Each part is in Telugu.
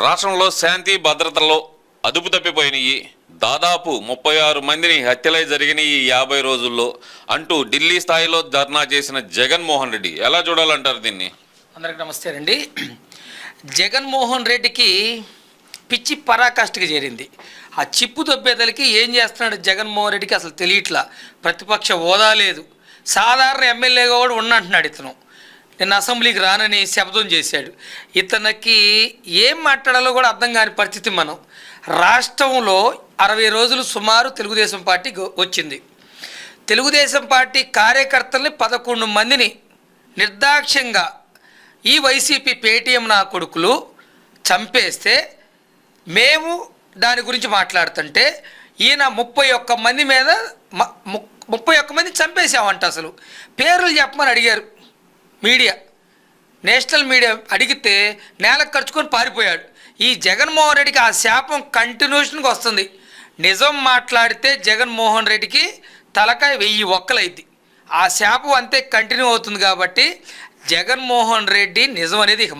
రాష్ట్రంలో శాంతి భద్రతలో అదుపు తప్పిపోయినాయి దాదాపు ముప్పై ఆరు మందిని హత్యలై జరిగిన ఈ యాభై రోజుల్లో అంటూ ఢిల్లీ స్థాయిలో ధర్నా చేసిన జగన్మోహన్ రెడ్డి. ఎలా చూడాలంటారు దీన్ని? అందరికి నమస్తే అండి. జగన్మోహన్ రెడ్డికి పిచ్చి పరాకాష్ఠకి చేరింది. ఆ చిప్పు దొబ్బేదలకి ఏం చేస్తున్నాడు జగన్మోహన్ రెడ్డికి అసలు తెలియట్లా? ప్రతిపక్ష హోదా లేదు. సాధారణ ఎమ్మెల్యేగా కూడా ఉన్నంటున్నాడు ఇతను. నిన్న అసెంబ్లీకి రానని శబ్దం చేశాడు. ఇతనికి ఏం మాట్లాడాలో కూడా అర్థం కాని పరిస్థితి మనం. రాష్ట్రంలో అరవై రోజులు సుమారు తెలుగుదేశం పార్టీ వచ్చింది. తెలుగుదేశం పార్టీ కార్యకర్తల్ని పదకొండు మందిని నిర్దాక్ష్యంగా ఈ వైసీపీ పేటీఎం నా కొడుకులు చంపేస్తే మేము దాని గురించి మాట్లాడుతుంటే ఈయన ముప్పై ఒక్క మంది మీద ము- ముప్పై ఒక్క మంది చంపేశామంట అసలు. పేర్లు చెప్పమని అడిగారు. మీడియా. నేషనల్ మీడియా అడిగితే నేలకు ఖర్చుకొని పారిపోయాడు. ఈ జగన్మోహన్ రెడ్డికి ఆ శాపం కంటిన్యూషన్గా వస్తుంది. నిజం మాట్లాడితే జగన్మోహన్ రెడ్డికి తలకాయ వెయ్యి ఒక్కలైద్ది. ఆ శాపం అంతే కంటిన్యూ అవుతుంది కాబట్టి జగన్మోహన్ రెడ్డి నిజం అనేది ఇక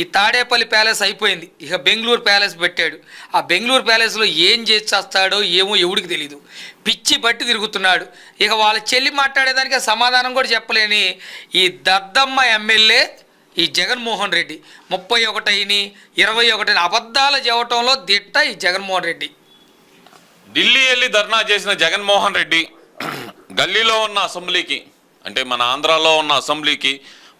ఈ తాడేపల్లి ప్యాలెస్ అయిపోయింది. ఇక బెంగళూరు ప్యాలెస్ పెట్టాడు. ఆ బెంగళూరు ప్యాలెస్లో ఏం చేస్తాడో ఏమో ఎవడికి తెలీదు. పిచ్చి బట్టి తిరుగుతున్నాడు. ఇక వాళ్ళ చెల్లి మాట్లాడేదానికి సమాధానం కూడా చెప్పలేని ఈ దద్దమ్మ ఎమ్మెల్యే ఈ జగన్మోహన్ రెడ్డి. ముప్పై ఒకటైని ఇరవై ఒకటిని అబద్ధాలు చెప్పటంలో దిట్ట ఈ జగన్మోహన్ రెడ్డి. ఢిల్లీ వెళ్ళి ధర్నా చేసిన జగన్మోహన్ రెడ్డి గల్లీలో ఉన్న అసెంబ్లీకి అంటే మన ఆంధ్రాలో ఉన్న అసెంబ్లీకి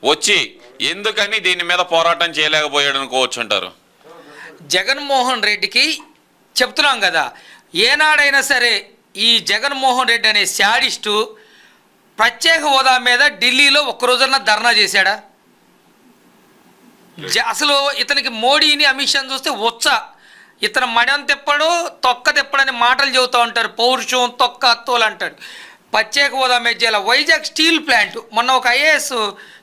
వచ్చి ఎందుకని దీని మీద పోరాటం చేయలేకపోయాడు అనుకోవచ్చు అంటారు? జగన్మోహన్ రెడ్డికి చెప్తున్నాం కదా ఏనాడైనా సరే ఈ జగన్మోహన్ రెడ్డి అనే శాడిస్టు ప్రత్యేక హోదా మీద ఢిల్లీలో ఒక్కరోజన్నా ధర్నా చేశాడా? జ- అసలు ఇతనికి మోడీని అమిత్ షాని చూస్తే ఉచ్చ ఇతను మడం తిప్పడు తొక్క తిప్పడని మాటలు చెబుతూ ఉంటారు. పౌరుషం తొక్క అత్తోలు అంటాడు. ప్రత్యేక హోదా మీద వైజాగ్ స్టీల్ ప్లాంట్. మొన్న ఒక ఐఏఎస్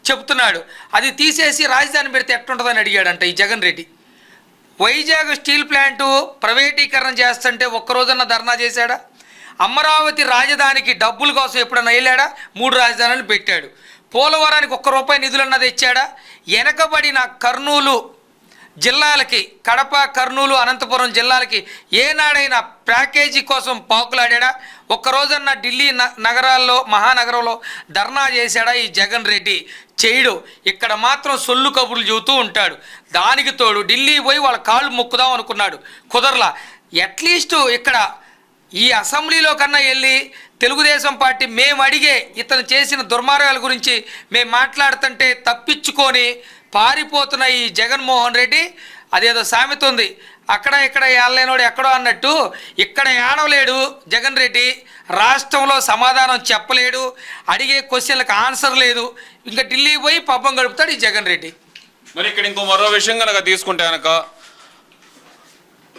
చెప్తున్నాడు అది తీసేసి రాజధాని పెడితే ఎట్టుంటుందని అడిగాడంట ఈ జగన్ రెడ్డి. వైజాగ్ స్టీల్ ప్లాంటు ప్రైవేటీకరణ చేస్తుంటే ఒక్కరోజన్న ధర్నా చేశాడా? అమరావతి రాజధానికి డబ్బుల కోసం ఎప్పుడన్నా వెళ్ళాడా? మూడు రాజధానులు పెట్టాడు. పోలవరానికి ఒక్క రూపాయి నిధులన్నది ఇచ్చాడా వెనకబడిన కర్నూలు జిల్లాలకి కడప కర్నూలు అనంతపురం జిల్లాలకి ఏనాడైనా ప్యాకేజీ కోసం పాకులాడా ఒక్కరోజన్న ఢిల్లీ న- నగరాల్లో మహానగరంలో ధర్నా చేశాడా ఈ జగన్ రెడ్డి? చేయడు. ఇక్కడ మాత్రం సొల్లు కబుర్లు చెబుతూ ఉంటాడు. దానికి తోడు ఢిల్లీ పోయి వాళ్ళ కాళ్ళు మొక్కుదాం అనుకున్నాడు. కుదరలా. అట్లీస్ట్ ఇక్కడ ఈ అసెంబ్లీలో కన్నా వెళ్ళి తెలుగుదేశం పార్టీ మేము అడిగే ఇతను చేసిన దుర్మార్గాల గురించి మేము మాట్లాడుతుంటే తప్పించుకొని పారిపోతున్న ఈ జగన్మోహన్ రెడ్డి అదేదో సామెత ఉంది. అక్కడ ఇక్కడ ఏళ్ళలేనోడు ఎక్కడో అన్నట్టు ఇక్కడ ఏడవలేడు జగన్ రెడ్డి. రాష్ట్రంలో సమాధానం చెప్పలేడు. అడిగే క్వశ్చన్లకు ఆన్సర్ లేదు. ఇంకా ఢిల్లీ పోయి పబ్బం గడుపుతాడు ఈ జగన్ రెడ్డి. మరి ఇక్కడ ఇంకో మరో విషయం కనుక తీసుకుంటే కనుక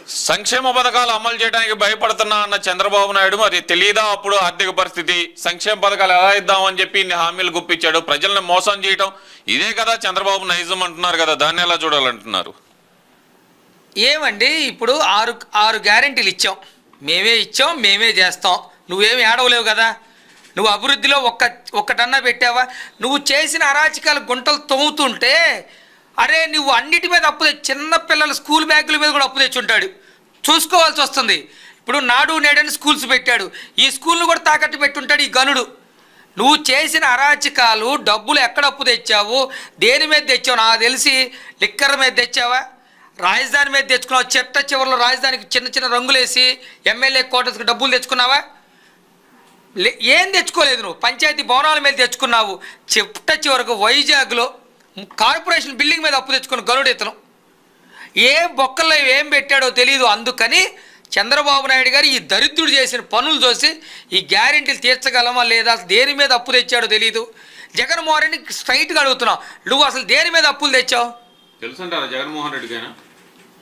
సంక్షేమ పథకాలు అమలు చేయడానికి భయపడుతున్నా అన్న చంద్రబాబు నాయుడు. మరి తెలియదా అప్పుడు ఆర్థిక పరిస్థితి? సంక్షేమ పథకాలు ఎలా ఇద్దామని చెప్పి ఇన్ని హామీలు గుప్పించాడు. ప్రజలను మోసం చేయటం ఇదే కదా చంద్రబాబు నైజం అంటున్నారు కదా. దాన్ని ఎలా చూడాలంటున్నారు? ఏమండి ఇప్పుడు ఆరు ఆరు గ్యారెంటీలు ఇచ్చాం. మేమే ఇచ్చాం మేమే చేస్తాం. నువ్వేమి ఏడవలేవు కదా. నువ్వు అభివృద్ధిలో ఒక్క ఒక్కటన్నా పెట్టావా? నువ్వు చేసిన అరాచకాలు గుంటలు తవ్వుతుంటే అరే నువ్వు అన్నిటి మీద అప్పు తెచ్చి చిన్న పిల్లల స్కూల్ బ్యాగుల మీద కూడా అప్పు తెచ్చుంటాడు. చూసుకోవాల్సి వస్తుంది. ఇప్పుడు నాడు నేడని స్కూల్స్ పెట్టాడు. ఈ స్కూల్ను కూడా తాకట్టు పెట్టుంటాడు ఈ గనుడు. నువ్వు చేసిన అరాచకాలు డబ్బులు ఎక్కడ అప్పు తెచ్చావు దేని మీద తెచ్చావు? నాకు తెలిసి లిక్కర్ మీద తెచ్చావా? రాజధాని మీద తెచ్చుకున్నావు? చెట్ట చివరిలో రాజధానికి చిన్న చిన్న రంగులేసి ఎమ్మెల్యే కోటర్స్కి డబ్బులు తెచ్చుకున్నావా? లే- ఏం తెచ్చుకోలేదు నువ్వు? పంచాయతీ భవనాల మీద తెచ్చుకున్నావు. చెట్ట చివరకు వైజాగ్లో కార్పొరేషన్ బిల్డింగ్ మీద అప్పు తెచ్చుకున్న గరుడు ఇతను. ఏ బొక్కల్లో ఏం పెట్టాడో తెలియదు అందుకని చంద్రబాబు నాయుడు గారు ఈ దరిద్రుడు చేసిన పనులు చూసి ఈ గ్యారెంటీలు తీర్చగలమా లేదా దేని మీద అప్పు తెచ్చాడో తెలియదు జగన్మోహన్ రెడ్డిని స్ట్రైట్గా అడుగుతున్నావు నువ్వు అసలు దేని మీద అప్పులు తెచ్చావు? తెలుసంటారా జగన్మోహన్ రెడ్డి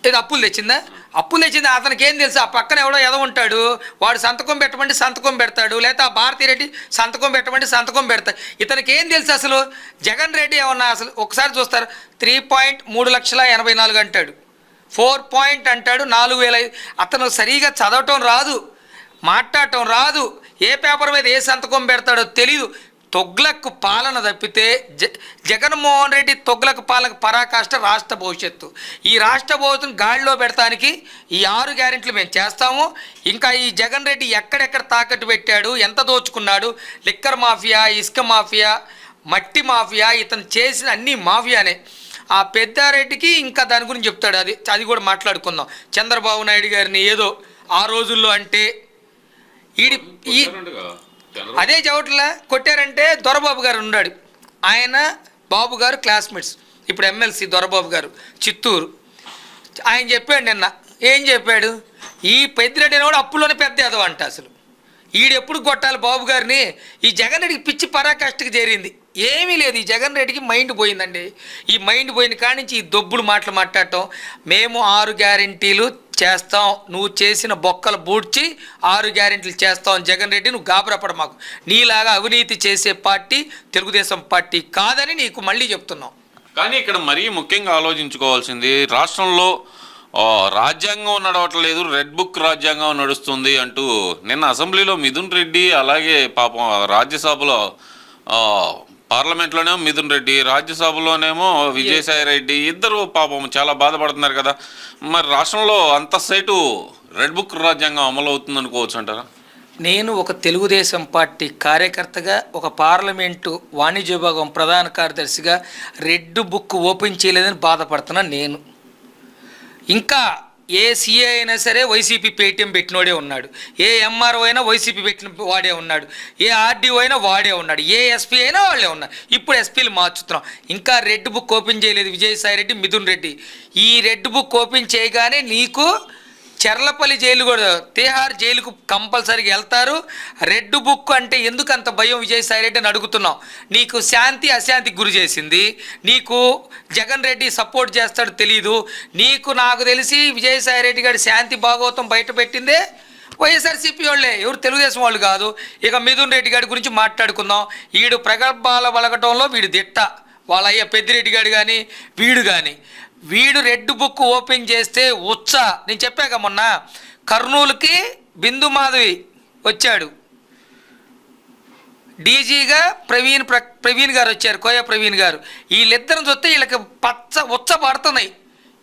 ఇది అప్పులు తెచ్చిందా? అప్పులు తెచ్చింది అతనికి ఏం తెలుసు? ఆ పక్కన ఎవడో ఎద ఉంటాడు వాడు సంతకం పెట్టమంటే సంతకం పెడతాడు లేకపోతే ఆ భారతీ రెడ్డి సంతకం పెట్టమంటే సంతకం పెడతాడు. ఇతనికి ఏం తెలుసు అసలు? జగన్ రెడ్డి ఏమన్నా అసలు ఒకసారి చూస్తారు? త్రీ పాయింట్ మూడు లక్షల ఎనభై నాలుగు అంటాడు. ఫోర్ పాయింట్ అంటాడు నాలుగు వేల అతను సరిగా చదవటం రాదు మాట్లాడటం రాదు. ఏ పేపర్ మీద ఏ సంతకం పెడతాడో తెలీదు. తొగ్లక్ పాలన తప్పితే జ జగన్మోహన్ రెడ్డి తొగ్లక్ పాలక పరాకాష్ట రాష్ట్ర భవిష్యత్తు. ఈ రాష్ట్ర భవిష్యత్తును గాడిలో పెడతానికి ఈ ఆరు గ్యారెంట్లు మేము చేస్తాము. ఇంకా ఈ జగన్ రెడ్డి ఎక్కడెక్కడ తాకట్టు పెట్టాడు ఎంత దోచుకున్నాడు లిక్కర్ మాఫియా ఇసుక మాఫియా మట్టి మాఫియా ఇతను చేసిన అన్ని మాఫియానే. ఆ పెద్దారెడ్డికి ఇంకా దాని గురించి చెప్తాడు. అది అది కూడా మాట్లాడుకుందాం. చంద్రబాబు నాయుడు గారిని ఏదో ఆ రోజుల్లో అంటే ఈడి ఈ అదే చోట్ల కొట్టారంటే దొరబాబు గారు ఉన్నాడు. ఆయన బాబు గారు క్లాస్మేట్స్ ఇప్పుడు ఎమ్మెల్సీ దొరబాబు గారు చిత్తూరు. ఆయన చెప్పాడు నిన్న. ఏం చెప్పాడు? ఈ పెద్దిరెడ్డి కూడా అప్పులోనే పెద్ద ఎదవ అంట అసలు. ఈడెప్పుడు కొట్టాలి బాబు గారిని? ఈ జగన్ రెడ్డికి పిచ్చి పరాకాష్ఠకి చేరింది. ఏమీ లేదు. ఈ జగన్ రెడ్డికి మైండ్ పోయిందండి. ఈ మైండ్ పోయిన కాడి నుంచి ఈ దొబ్బులు మాటలు మాట్లాడటం. మేము ఆరు గ్యారెంటీలు చేస్తాం నువ్వు చేసిన బొక్కలు బూడ్చి ఆరు గ్యారెంటీలు చేస్తాం జగన్ రెడ్డి నువ్వు గాబరపడ మాకు. నీలాగా అవినీతి చేసే పార్టీ తెలుగుదేశం పార్టీ కాదని నీకు మళ్ళీ చెప్తున్నాం. కానీ ఇక్కడ మరీ ముఖ్యంగా ఆలోచించుకోవాల్సింది రాష్ట్రంలో రాజ్యాంగం నడవట్లేదు రెడ్ బుక్ రాజ్యాంగం నడుస్తుంది అంటూ నిన్న అసెంబ్లీలో మిథున్ రెడ్డి అలాగే పాపం రాజ్యసభలో పార్లమెంట్లోనేమో మిథున్ రెడ్డి రాజ్యసభలోనేమో విజయసాయి రెడ్డి ఇద్దరు పాపం చాలా బాధపడుతున్నారు కదా. మరి రాష్ట్రంలో అంత సైటు రెడ్ బుక్ రాజ్యాంగం అమలు అవుతుంది అనుకోవచ్చు అంటారా? నేను ఒక తెలుగుదేశం పార్టీ కార్యకర్తగా ఒక పార్లమెంటు వాణిజ్య విభాగం ప్రధాన కార్యదర్శిగా రెడ్ బుక్ ఓపెన్ చేయలేదని బాధపడుతున్నా నేను. ఇంకా ఏ సీఏ అయినా సరే వైసీపీ పేటీఎం పెట్టినోడే ఉన్నాడు. ఏ ఎంఆర్ఓ అయినా వైసీపీ పెట్టిన వాడే ఉన్నాడు. ఏ ఆర్డీఓ అయినా వాడే ఉన్నాడు. ఏ ఎస్పీ అయినా వాళ్ళే ఉన్నారు ఇప్పుడు ఎస్పీలు మార్చుతున్నాం. ఇంకా రెడ్ బుక్ ఓపెన్ చేయలేదు. విజయసాయి రెడ్డి మిథున్ రెడ్డి. ఈ రెడ్ బుక్ ఓపెన్ చేయగానే నీకు చెర్లపల్లి జైలు కూడా తిహార్ జైలుకు కంపల్సరీగా వెళ్తారు. రెడ్ బుక్ అంటే ఎందుకు అంత భయం విజయసాయి రెడ్డి అని అడుగుతున్నాం. నీకు శాంతి అశాంతికి గురి చేసింది. నీకు జగన్ రెడ్డి సపోర్ట్ చేస్తాడు తెలీదు. నీకు నాకు తెలిసి విజయసాయి రెడ్డి గారి శాంతి భాగవతం బయట పెట్టిందే వైఎస్ఆర్సీపీ వాళ్ళే. ఎవరు తెలుగుదేశం వాళ్ళు కాదు. ఇక మిథున్ రెడ్డి గారి గురించి మాట్లాడుకుందాం. వీడు ప్రగల్భాల వలగటంలో వీడు దిట్ట. వాళ్ళ అయ్య పెద్దిరెడ్డి గారు కానీ వీడు కానీ వీడు రెడ్ బుక్ ఓపెన్ చేస్తే ఉచ్చ. నేను చెప్పాక మొన్న కర్నూలుకి బిందు మాధవి వచ్చాడు. డీజీగా ప్రవీణ్ ప్ర ప్రవీణ్ గారు వచ్చారు కోయ ప్రవీణ్ గారు. వీళ్ళిద్దరిని చూస్తే వీళ్ళకి పచ్చ ఉచ్చ పడుతున్నాయి.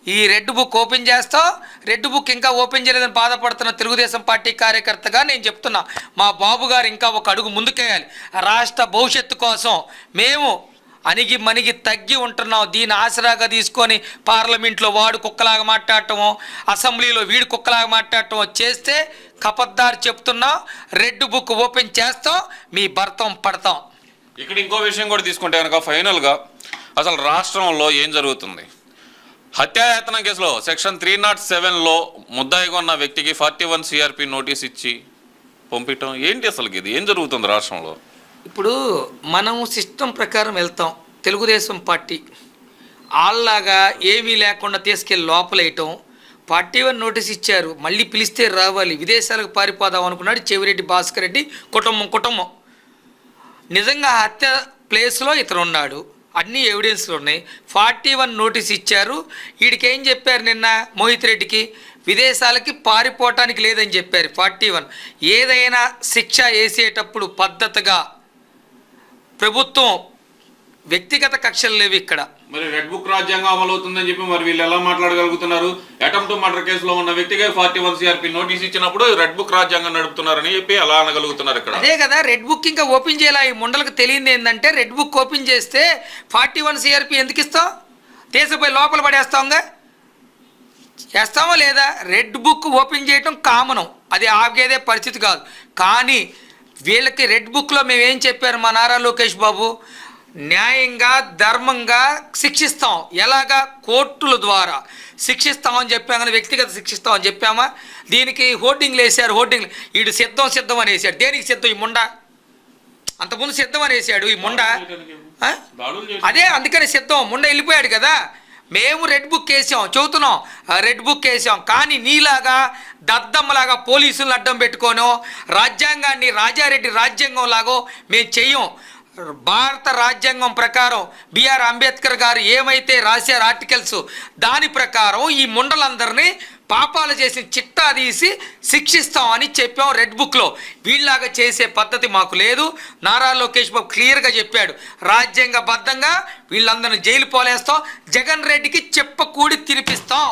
ఈ రెడ్ బుక్ ఓపెన్ చేస్తాం రెడ్ బుక్ ఇంకా ఓపెన్ చేయలేదని బాధపడుతున్న తెలుగుదేశం పార్టీ కార్యకర్తగా నేను చెప్తున్నా. మా బాబు గారు ఇంకా ఒక అడుగు ముందుకేయాలి. రాష్ట్ర భవిష్యత్తు కోసం మేము అణిగి మణిగి తగ్గి ఉంటున్నాం దీని ఆసరాగా తీసుకొని పార్లమెంట్లో వాడు కుక్కలాగా మాట్లాడటము అసెంబ్లీలో వీడు కుక్కలాగా మాట్లాడటం చేస్తే కపద్దారు చెప్తున్నాం రెడ్ బుక్ ఓపెన్ చేస్తాం మీ భర్తం పడతాం. ఇక్కడ ఇంకో విషయం కూడా తీసుకుంటే కనుక ఫైనల్గా అసలు రాష్ట్రంలో ఏం జరుగుతుంది? హత్యాయత్నం కేసులో సెక్షన్ త్రీ నాట్ సెవెన్లో ముద్దాయిగా ఉన్న వ్యక్తికి ఫార్టీ వన్ సిఆర్పి నోటీస్ ఇచ్చి పంపించడం ఏంటి అసలు ఇది? ఏం జరుగుతుంది రాష్ట్రంలో? ఇప్పుడు మనం సిస్టమ్ ప్రకారం వెళ్తాం. తెలుగుదేశం పార్టీ వాళ్ళలాగా ఏమీ లేకుండా తీసుకెళ్ళి లోపలేయటం. పార్టీ వన్ నోటీస్ ఇచ్చారు. మళ్ళీ పిలిస్తే రావాలి. విదేశాలకు పారిపోదాం అనుకున్నాడు చెవిరెడ్డి భాస్కర్ రెడ్డి. కుటుంబం కుటుంబం. నిజంగా హత్య ప్లేస్లో ఇతను ఉన్నాడు. అన్ని ఎవిడెన్స్లు ఉన్నాయి. ఫార్టీ వన్ నోటీస్ ఇచ్చారు. వీడికేం చెప్పారు నిన్న మోహిత్ రెడ్డికి? విదేశాలకి పారిపోవటానికి లేదని చెప్పారు ఫార్టీ వన్. ఏదైనా శిక్ష వేసేటప్పుడు పద్ధతిగా ప్రభుత్వం వ్యక్తిగత కక్షలు లేవు ఇక్కడ. మరి రెడ్ బుక్ రాజ్యాంగం అమలు అవుతుందని చెప్పి మరి వీళ్ళు ఎలా మాట్లాడగలుగుతున్నారు? అటెంప్ట్ మర్డర్ కేసులో ఉన్న వ్యక్తికి ఫార్టీ వన్ సిఆర్పి నోటీస్ ఇచ్చినప్పుడు రెడ్ బుక్ రాజ్యాంగం నడుపుతున్నారని చెప్పి అలా అనగలుగుతున్నారు ఇక్కడ? అదే కదా రెడ్ బుక్ ఇంకా ఓపెన్ చేయాలి. ఈ ముండలకు తెలియంది ఏంటంటే రెడ్ బుక్ ఓపెన్ చేస్తే ఫార్టీ వన్ సిఆర్పి ఎందుకు ఇస్తాం? తీసిపోయి లోపల పడేస్తాంగా? చేస్తామా లేదా? రెడ్ బుక్ ఓపెన్ చేయటం కామనం. అది ఆగేదే పరిస్థితి కాదు. కానీ వీళ్ళకి రెడ్ బుక్లో మేము ఏం చెప్పారు మా నారా లోకేష్ బాబు? న్యాయంగా ధర్మంగా శిక్షిస్తాం. ఎలాగా? కోర్టుల ద్వారా శిక్షిస్తామని చెప్పాం కానీ వ్యక్తిగత శిక్షిస్తామని చెప్పామా? దీనికి హోర్డింగ్లు వేసారు హోర్డింగ్లు వీడు సిద్ధం సిద్ధం అని వేసాడు దేనికి సిద్ధం? ఈ ముండ. అంతకుముందు సిద్ధం అని వేసాడు ఈ ముండ. అదే అందుకని సిద్ధం. ముండ వెళ్ళిపోయాడు కదా. మేము రెడ్ బుక్ వేసాం చెబుతున్నాం రెడ్ బుక్ వేసాం కానీ నీలాగా దద్దమ్మలాగా పోలీసులను అడ్డం పెట్టుకోను రాజ్యాంగాన్ని రాజారెడ్డి రాజ్యాంగం లాగో మేము చెయ్యం. భారత రాజ్యాంగం ప్రకారం బిఆర్ అంబేద్కర్ గారు ఏమైతే రాశారు ఆర్టికల్స్ దాని ప్రకారం ఈ ముండలందరినీ పాపాలు చేసిన చిట్టా తీసి శిక్షిస్తాం అని చెప్పాం రెడ్ బుక్లో. వీళ్ళలాగా చేసే పద్ధతి మాకు లేదు. నారా లోకేష్ బాబు క్లియర్గా చెప్పాడు. రాజ్యాంగబద్ధంగా వీళ్ళందరిని జైలు పోలేస్తాం. జగన్ రెడ్డికి చెప్పకూడి తినిపిస్తాం.